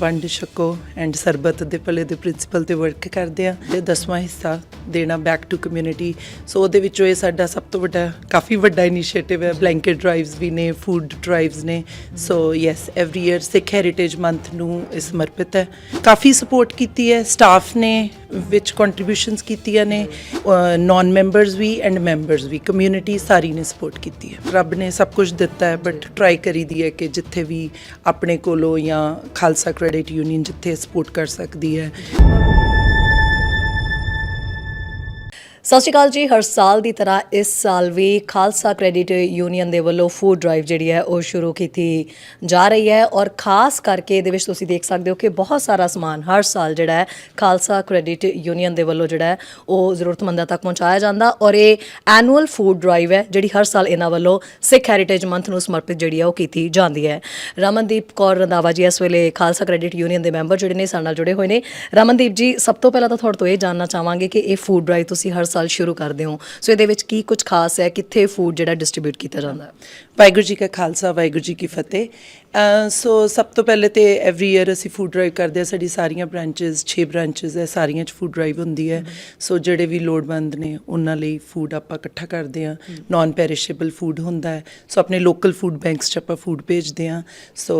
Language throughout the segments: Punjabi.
ਵੰਡ ਛਕੋ ਐਂਡ ਸਰਬਤ ਦੇ ਭਲੇ ਦੇ ਪ੍ਰਿੰਸੀਪਲ ਤੇ ਵਰਕ ਕਰਦੇ ਆ ਤੇ ਦਸਵਾਂ ਹਿੱਸਾ ਦੇਣਾ ਬੈਕ ਟੂ ਕਮਿਊਨਿਟੀ ਸੋ ਉਹਦੇ ਵਿੱਚੋਂ ਇਹ ਸਾਡਾ ਸਭ ਤੋਂ ਵੱਡਾ, ਕਾਫੀ ਵੱਡਾ ਇਨੀਸ਼ੀਏਟਿਵ ਹੈ। ਬਲੈਂਕਟ ਡਰਾਈਵਸ ਵੀ ਨੇ ਫੂਡ ਡਰਾਈਵਸ ਨੇ। So yes every year Sikh heritage month ਨੂੰ ਇਹ ਸਮਰਪਿਤ ਹੈ। ਕਾਫੀ ਸਪੋਰਟ ਕੀਤੀ ਹੈ। ਸਟਾਫ ਨੇ ਵਿੱਚ ਕੰਟਰੀਬਿਊਸ਼ਨਸ ਕੀਤੀਆਂ ਨੇ ਨਾਨ ਮੈਂਬਰਸ ਵੀ ਐਂਡ ਮੈਂਬਰਸ ਵੀ ਕਮਿਊਨਿਟੀ ਸਾਰੀ ਨੇ ਸਪੋਰਟ ਕੀਤੀ ਹੈ। ਰੱਬ ਨੇ ਸਭ ਕੁਝ ਦਿੱਤਾ ਹੈ ਬਟ ਟਰਾਈ ਕਰੀਦੀ ਹੈ ਕਿ ਜਿੱਥੇ ਵੀ ਆਪਣੇ ਕੋਲੋਂ ਜਾਂ ਖਾਲਸਾ ਕ੍ਰੈਡਿਟ ਯੂਨੀਅਨ ਜਿੱਥੇ ਸਪੋਰਟ ਕਰ ਸਕਦੀ ਹੈ। ਸਤਿ ਸ਼੍ਰੀ ਅਕਾਲ ਜੀ, ਹਰ ਸਾਲ ਦੀ ਤਰ੍ਹਾਂ ਇਸ ਸਾਲ ਵੀ ਖਾਲਸਾ ਕ੍ਰੈਡਿਟ ਯੂਨੀਅਨ ਦੇ ਵੱਲੋਂ ਫੂਡ ਡਰਾਈਵ ਜਿਹੜੀ ਹੈ ਉਹ ਸ਼ੁਰੂ ਕੀਤੀ ਜਾ ਰਹੀ ਹੈ ਔਰ ਖਾਸ ਕਰਕੇ ਇਹਦੇ ਵਿੱਚ ਤੁਸੀਂ ਦੇਖ ਸਕਦੇ ਹੋ ਕਿ ਬਹੁਤ ਸਾਰਾ ਸਮਾਨ ਹਰ ਸਾਲ ਜਿਹੜਾ ਹੈ ਖਾਲਸਾ ਕ੍ਰੈਡਿਟ ਯੂਨੀਅਨ ਦੇ ਵੱਲੋਂ ਜਿਹੜਾ ਹੈ ਉਹ ਜ਼ਰੂਰਤਮੰਦਾਂ ਤੱਕ ਪਹੁੰਚਾਇਆ ਜਾਂਦਾ ਔਰ ਇਹ ਐਨੂਅਲ ਫੂਡ ਡਰਾਈਵ ਹੈ ਜਿਹੜੀ ਹਰ ਸਾਲ ਇਹਨਾਂ ਵੱਲੋਂ ਸਿੱਖ ਹੈਰੀਟੇਜ ਮੰਥ ਨੂੰ ਸਮਰਪਿਤ ਜਿਹੜੀ ਹੈ ਉਹ ਕੀਤੀ ਜਾਂਦੀ ਹੈ। ਰਮਨਦੀਪ ਕੌਰ ਰੰਧਾਵਾ ਜੀ ਇਸ ਵੇਲੇ ਖਾਲਸਾ ਕ੍ਰੈਡਿਟ ਯੂਨੀਅਨ ਦੇ ਮੈਂਬਰ ਜਿਹੜੇ ਨੇ, ਸਾਡੇ ਨਾਲ ਜੁੜੇ ਹੋਏ ਨੇ। ਰਮਨਦੀਪ ਜੀ, ਸਭ ਤੋਂ ਪਹਿਲਾਂ ਤਾਂ ਤੁਹਾਡੇ ਤੋਂ ਇਹ ਜਾਣਨਾ ਚਾਹਾਂਗੇ ਕਿ ਇਹ ਫੂਡ ਡਰਾਈਵ ਤੁਸੀਂ ਹਰ ਸਾਲ ਸ਼ੁਰੂ ਕਰਦੇ ਹੋ। ਸੋ ਇਹਦੇ ਵਿੱਚ ਕੀ ਕੁਝ ਖਾਸ ਹੈ? ਕਿੱਥੇ ਫੂਡ ਜਿਹੜਾ ਡਿਸਟ੍ਰੀਬਿਊਟ ਕੀਤਾ ਜਾਂਦਾ? ਹੈ ਵਾਹਿਗੁਰੂ ਜੀ ਕਾ ਖਾਲਸਾ, ਵਾਹਿਗੁਰੂ ਜੀ ਕੀ ਫਤਿਹ। ਸੋ ਸਭ ਤੋਂ ਪਹਿਲੇ ਤੇ ਐਵਰੀ ਈਅਰ ਅਸੀਂ ਫੂਡ ਡਰਾਈਵ ਕਰਦੇ ਹਾਂ। ਸਾਡੀ ਸਾਰੀਆਂ ਬ੍ਰਾਂਚਸ 6 ਬ੍ਰਾਂਚਸ ਹੈ, ਸਾਰੀਆਂ 'ਚ ਫੂਡ ਡਰਾਈਵ ਹੁੰਦੀ ਹੈ। ਸੋ ਜਿਹੜੇ ਵੀ ਲੋੜਵੰਦ ਨੇ, ਉਹਨਾਂ ਲਈ ਫੂਡ ਆਪਾਂ ਇਕੱਠਾ ਕਰਦੇ ਹਾਂ। ਨਾਨ ਪੈਰਿਸ਼ੇਬਲ ਫੂਡ ਹੁੰਦਾ ਹੈ। ਸੋ ਆਪਣੇ ਲੋਕਲ ਫੂਡ ਬੈਂਕਸ 'ਚ ਆਪਾਂ ਫੂਡ ਭੇਜਦੇ ਹਾਂ। ਸੋ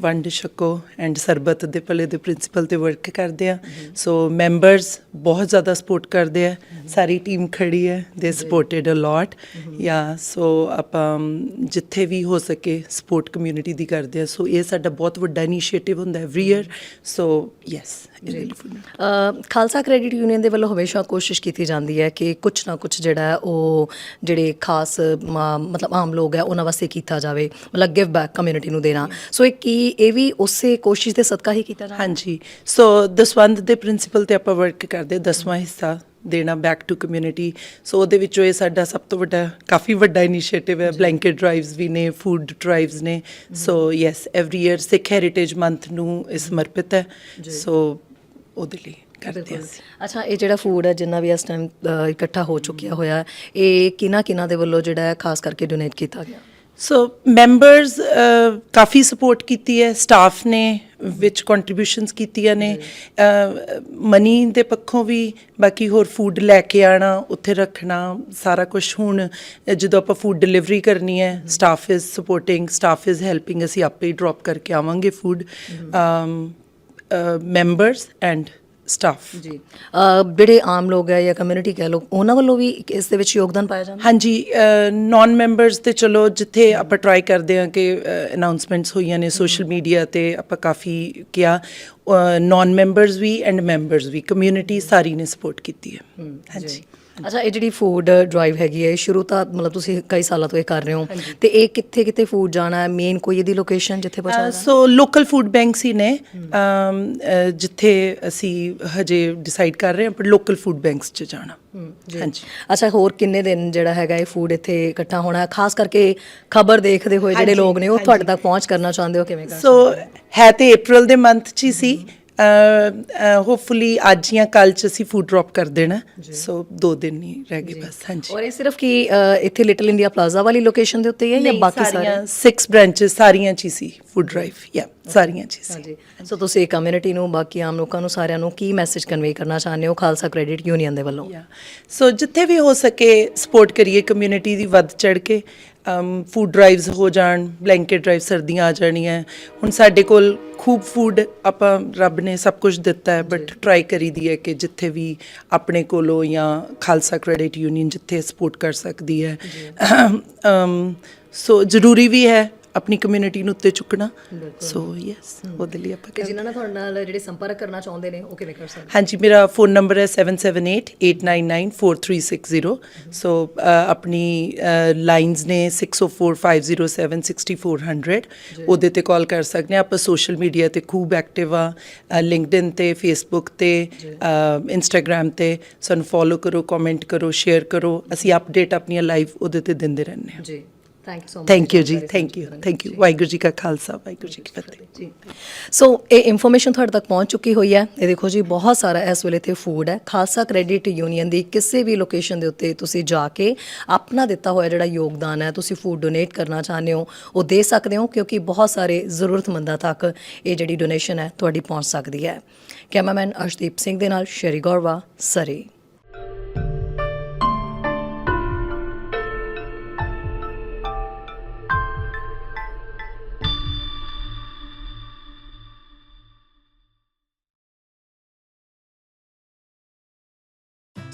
ਵੰਡ ਛਕੋ ਐਂਡ ਸਰਬਤ ਦੇ ਭਲੇ ਦੇ ਪ੍ਰਿੰਸੀਪਲ ਤੇ ਵਰਕ ਕਰਦੇ ਹਾਂ। ਸੋ ਮੈਂਬਰਸ ਬਹੁਤ ਜ਼ਿਆਦਾ ਸਪੋਰਟ ਕਰਦੇ ਆ ਸਾਰੀ ਟੀਮ ਖੜੀ ਹੈ ਦੇ ਸਪੋਰਟਡ ਅ ਲੋਟ ਯਾ ਸੋ ਆਪਾਂ ਜਿੱਥੇ ਵੀ ਹੋ ਸਕੇ ਸਪੋਰਟ ਕਮਿਊਨਿਟੀ ਦੀ ਕਰਦੇ ਆ ਸੋ ਇਹ ਸਾਡਾ ਬਹੁਤ ਵੱਡਾ ਇਨੀਸ਼ੀਏਟਿਵ ਹੁੰਦਾ every year so yes Khalsa credit union ਦੇ ਵੱਲੋਂ ਹਮੇਸ਼ਾ ਕੋਸ਼ਿਸ਼ ਕੀਤੀ ਜਾਂਦੀ ਹੈ ਕਿ ਕੁਝ ਨਾ ਕੁਝ ਜਿਹੜਾ ਉਹ ਜਿਹੜੇ ਖਾਸ ਮਤਲਬ ਆਮ ਲੋਕ ਹੈ ਉਹਨਾਂ ਵਾਸਤੇ ਕੀਤਾ ਜਾਵੇ। ਮਤਲਬ ਗਿਵ ਬੈਕ ਕਮਿਊਨਿਟੀ ਨੂੰ ਦੇਣਾ। ਸੋ ਇਹ ਕੀ ਇਹ ਵੀ ਉਸੇ ਕੋਸ਼ਿਸ਼ ਦੇ ਸਦਕਾ ਹੀ ਕੀਤਾ ਜਾਂਦਾ ਹਾਂਜੀ। ਸੋ ਦਸਵੰਦ ਦੇ ਪ੍ਰਿੰਸੀਪਲ ਤੇ ਆਪਾਂ ਵਰਕ ਕਰਦੇ ਦਸਵਾਂ ਹਿੱਸਾ। ਦੇਣਾ ਬੈਕ ਟੂ ਕਮਿਊਨਿਟੀ ਸੋ ਉਹਦੇ ਵਿੱਚੋਂ ਇਹ ਸਾਡਾ ਸਭ ਤੋਂ ਵੱਡਾ ਕਾਫੀ ਵੱਡਾ ਇਨੀਸ਼ੀਏਟਿਵ ਹੈ। ਬਲੈਂਕਟ ਡਰਾਈਵਸ ਵੀ ਨੇ ਫੂਡ ਡਰਾਈਵਸ ਨੇ। So yes every year Sikh heritage month ਨੂੰ ਇਹ ਸਮਰਪਿਤ ਹੈ। ਸੋ ਉਹਦੇ ਲਈ ਕਰਦੇ ਹਾਂ। ਅੱਛਾ ਇਹ ਜਿਹੜਾ ਫੂਡ ਹੈ ਜਿੰਨਾ ਵੀ ਇਸ ਟਾਈਮ ਇਕੱਠਾ ਹੋ ਚੁੱਕਿਆ ਹੋਇਆ ਹੈ, ਇਹ ਕਿਹਨਾਂ ਕਿਹਨਾਂ ਦੇ ਵੱਲੋਂ ਜਿਹੜਾ ਹੈ ਖਾਸ ਕਰਕੇ ਡੋਨੇਟ ਕੀਤਾ ਗਿਆ? ਸੋ ਮੈਂਬਰਸ ਕਾਫੀ ਸਪੋਰਟ ਕੀਤੀ ਹੈ ਸਟਾਫ ਨੇ ਵਿੱਚ ਕੰਟਰੀਬਿਊਸ਼ਨਸ ਕੀਤੀਆਂ ਨੇ। ਮਨੀ ਦੇ ਪੱਖੋਂ ਵੀ ਬਾਕੀ ਹੋਰ ਫੂਡ ਲੈ ਕੇ ਆਣਾ ਉੱਥੇ ਰੱਖਣਾ ਸਾਰਾ ਕੁਝ ਹੁਣ ਜਦੋਂ ਆਪਾਂ ਫੂਡ ਡਿਲੀਵਰੀ ਕਰਨੀ ਹੈ staff is supporting staff is helping ਅਸੀਂ ਆਪੇ ਹੀ ਡ੍ਰੌਪ ਕਰਕੇ ਆਵਾਂਗੇ ਫੂਡ ਮੈਂਬਰਸ ਐਂਡ ਸਟਾਫ ਜੀ। ਅ, ਜਿਹੜੇ ਆਮ ਲੋਕ ਹੈ ਜਾਂ ਕਮਿਊਨਿਟੀ ਕਹਿ ਲੋ ਉਹਨਾਂ ਵੱਲੋਂ ਵੀ ਇਸ ਦੇ ਵਿੱਚ ਯੋਗਦਾਨ ਪਾਇਆ ਜਾਂਦਾ? ਹਾਂਜੀ ਨਾਨ ਮੈਂਬਰਸ ਤੇ ਚਲੋ ਜਿੱਥੇ ਆਪਾਂ ਟਰਾਈ ਕਰਦੇ ਹਾਂ ਕਿ ਅਨਾਉਂਸਮੈਂਟਸ ਹੋਈਆਂ ਨੇ ਸੋਸ਼ਲ ਮੀਡੀਆ ਤੇ ਆਪਾਂ ਕਾਫੀ ਕਿਹਾ। ਨਾਨ ਮੈਂਬਰਸ ਵੀ ਐਂਡ ਮੈਂਬਰਸ ਵੀ ਕਮਿਊਨਿਟੀ ਸਾਰੀ ਨੇ ਸਪੋਰਟ ਕੀਤੀ ਹੈ। ਹਾਂਜੀ। ਅੱਛਾ ਇਹ ਜਿਹੜੀ ਫੂਡ ਡਰਾਈਵ ਹੈਗੀ ਹੈ ਸ਼ੁਰੂ ਤਾਂ ਮਤਲਬ ਤੁਸੀਂ ਕਈ ਸਾਲਾਂ ਤੋਂ ਇਹ ਕਰ ਰਹੇ ਹੋ। ਤੇ ਇਹ ਕਿੱਥੇ ਕਿੱਥੇ ਫੂਡ ਜਾਣਾ ਹੈ? ਮੇਨ ਕੋਈ ਇਹਦੀ ਲੋਕੇਸ਼ਨ ਜਿੱਥੇ ਪਹੁੰਚਾਉਣਾ ਸੋ ਲੋਕਲ ਫੂਡ ਬੈਂਕਸ ਹੀ ਨੇ। ਜਿੱਥੇ ਅਸੀਂ ਹਜੇ ਡਿਸਾਈਡ ਕਰ ਰਹੇ ਹਾਂ ਪਰ ਲੋਕਲ ਫੂਡ ਬੈਂਕਸ 'ਚ ਜਾਣਾ। ਹਾਂਜੀ। ਅੱਛਾ ਹੋਰ ਕਿੰਨੇ ਦਿਨ ਜਿਹੜਾ ਹੈਗਾ ਇਹ ਫੂਡ ਇੱਥੇ ਇਕੱਠਾ ਹੋਣਾ ਖਾਸ ਕਰਕੇ ਖਬਰ ਦੇਖਦੇ ਹੋਏ ਜਿਹੜੇ ਲੋਕ ਨੇ ਉਹ ਤੁਹਾਡੇ ਤੱਕ ਪਹੁੰਚ ਕਰਨਾ ਚਾਹੁੰਦੇ ਹੋ ਕਿਵੇਂ ਕਰ ਸੋ ਹੈ ਤੇ April ਦੇ ਮੰਥ 'ਚ ਹੀ ਸੀ। ਹੋਪਫੁਲੀ ਅੱਜ ਜਾਂ ਕੱਲ 'ਚ ਅਸੀਂ ਫੂਡ ਡ੍ਰੌਪ ਕਰ ਦੇਣਾ। ਸੋ ਦੋ ਦਿਨ ਹੀ ਰਹਿ ਗਏ ਬਸ ਹਾਂਜੀ। ਔਰ ਇਹ ਸਿਰਫ ਕੀ ਇੱਥੇ ਲਿਟਲ ਇੰਡੀਆ ਪਲਾਜ਼ਾ ਵਾਲੀ ਲੋਕੇਸ਼ਨ ਦੇ ਉੱਤੇ ਹੀ ਹੈ ਜਾਂ ਬਾਕੀ ਸਾਰੇ? ਸਾਰੀਆਂ 6 ਬ੍ਰਾਂਚਸ ਸਾਰੀਆਂ 'ਚ ਹੀ ਸੀ। ਫੂਡ ਡਰਾਈਵ ਯਾ ਸਾਰੀਆਂ 'ਚ ਹੀ ਸੀ ਹਾਂਜੀ। ਸੋ ਤੁਸੀਂ ਕਮਿਊਨਿਟੀ ਨੂੰ ਬਾਕੀ ਆਮ ਲੋਕਾਂ ਨੂੰ ਸਾਰਿਆਂ ਨੂੰ ਕੀ ਮੈਸੇਜ ਕਨਵੇ ਕਰਨਾ ਚਾਹੁੰਦੇ ਹੋ? ਖਾਲਸਾ ਕ੍ਰੈਡਿਟ ਯੂਨੀਅਨ ਦੇ ਵੱਲੋਂ। ਸੋ ਜਿੱਥੇ ਵੀ ਹੋ ਸਕੇ ਸਪੋਰਟ ਕਰੀਏ ਕਮਿਊਨਿਟੀ ਦੀ ਵੱਧ ਚੜ ਕੇ। ਫੂਡ ਡਰਾਈਵਸ ਹੋ ਜਾਣ ਬਲੈਂਕਟ ਡਰਾਈਵ ਸਰਦੀਆਂ ਆ ਜਾਣੀਆਂ। ਹੁਣ ਸਾਡੇ ਕੋਲ ਖੂਬ ਫੂਡ ਆਪਾਂ ਰੱਬ ਨੇ ਸਭ ਕੁਝ ਦਿੱਤਾ ਹੈ ਬਟ ਟਰਾਈ ਕਰੀਦੀ ਹੈ ਕਿ ਜਿੱਥੇ ਵੀ ਆਪਣੇ ਕੋਲੋਂ ਜਾਂ ਖਾਲਸਾ ਕ੍ਰੈਡਿਟ ਯੂਨੀਅਨ ਜਿੱਥੇ ਸਪੋਰਟ ਕਰ ਸਕਦੀ ਹੈ। ਸੋ ਜ਼ਰੂਰੀ ਵੀ ਹੈ ਆਪਣੀ ਕਮਿਊਨਿਟੀ ਨੂੰ ਉੱਤੇ ਚੁੱਕਣਾ। ਸੋ ਯੈਸ ਉਹਦੇ ਲਈ ਆਪਾਂ ਕਿ ਜਿਨ੍ਹਾਂ ਨਾਲ ਤੁਹਾਡੇ ਨਾਲ ਜਿਹੜੇ ਸੰਪਰਕ ਕਰਨਾ ਚਾਹੁੰਦੇ ਨੇ ਉਹ ਕਿਵੇਂ ਕਰ ਸਕਦੇ? ਹਾਂਜੀ ਮੇਰਾ ਫੋਨ ਨੰਬਰ ਹੈ 7788994360 ਸੋ ਆਪਣੀ ਲਾਈਨਸ ਨੇ 6045076400 ਉਹਦੇ ਤੇ ਕਾਲ ਕਰ ਸਕਦੇ ਆ ਆਪਾਂ ਸੋਸ਼ਲ ਮੀਡੀਆ ਤੇ ਖੂਬ ਐਕਟਿਵ ਆ। ਲਿੰਕਡਇਨ ਤੇ ਫੇਸਬੁੱਕ ਤੇ ਇੰਸਟਾਗ੍ਰam ਤੇ। ਸਾਨੂੰ ਫੋਲੋ ਕਰੋ ਕਮੈਂਟ ਕਰੋ ਸ਼ੇਅਰ ਕਰੋ। ਅਸੀਂ ਅਪਡੇਟ ਆਪਣੀਆਂ ਲਾਈਵ ਉਹਦੇ ਤੇ ਦਿੰਦੇ ਰਹਿੰਦੇ ਹਾਂ। ਜੀ। Thank you so much thank you ਜੀ thank you thank you Waheguru ji ਕਾ ਖਾਲਸਾ ਵਾਹਿਗੁਰੂ ਜੀ ਕੀ ਫਤਿਹ ਜੀ ਸੋ ਇਹ ਇਨਫੋਰਮੇਸ਼ਨ ਤੁਹਾਡੇ ਤੱਕ ਪਹੁੰਚ ਚੁੱਕੀ ਹੋਈ ਹੈ। ਇਹ ਦੇਖੋ ਜੀ ਬਹੁਤ ਸਾਰਾ ਇਸ ਵੇਲੇ ਤੇ ਫੂਡ ਹੈ। ਖਾਲਸਾ ਕ੍ਰੈਡਿਟ ਯੂਨੀਅਨ ਦੀ ਕਿਸੇ ਵੀ ਲੋਕੇਸ਼ਨ ਦੇ ਉੱਤੇ ਤੁਸੀਂ ਜਾ ਕੇ ਆਪਣਾ ਦਿੱਤਾ ਹੋਇਆ ਜਿਹੜਾ ਯੋਗਦਾਨ ਹੈ ਤੁਸੀਂ ਫੂਡ ਡੋਨੇਟ ਕਰਨਾ ਚਾਹੁੰਦੇ ਹੋ ਉਹ ਦੇ ਸਕਦੇ ਹੋ ਕਿਉਂਕਿ ਬਹੁਤ ਸਾਰੇ ਜ਼ਰੂਰਤਮੰਦਾਂ ਤੱਕ ਇਹ ਜਿਹੜੀ ਡੋਨੇਸ਼ਨ ਹੈ ਤੁਹਾਡੀ ਪਹੁੰਚ ਸਕਦੀ ਹੈ। ਕੈਮਰਾਮੈਨ ਅਰਸ਼ਦੀਪ ਸਿੰਘ ਦੇ ਨਾਲ ਸ਼ਰੀ ਗੌਰਵਾ ਸਰੀ।